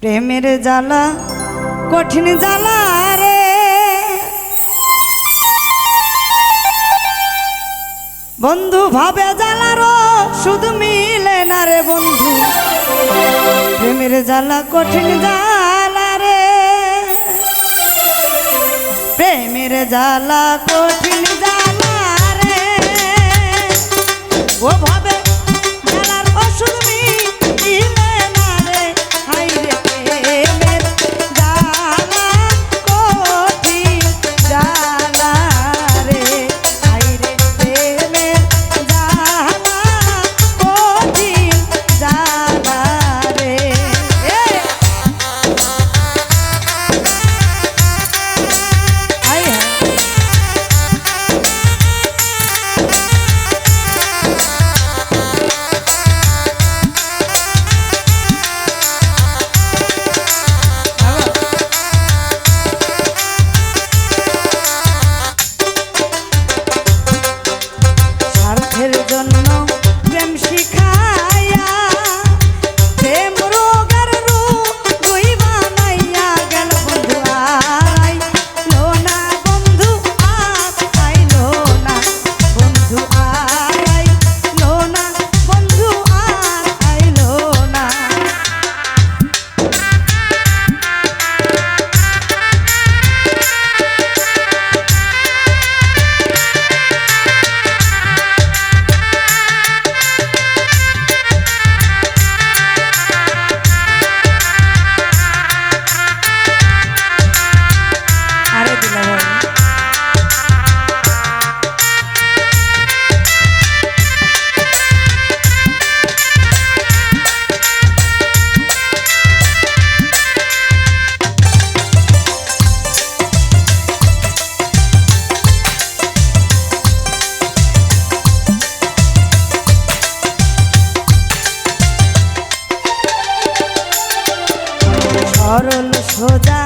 প্রেমের জ্বালা, কঠিন জ্বালা রে। বন্ধু ভাবে জ্বালারও শুধু মিলে না রে বন্ধু। প্রেমের জ্বালা, কঠিন জ্বালা রে। প্রেমের জ্বালা, কঠিন জ্বালা রে। ও ভাবে সরল সোজা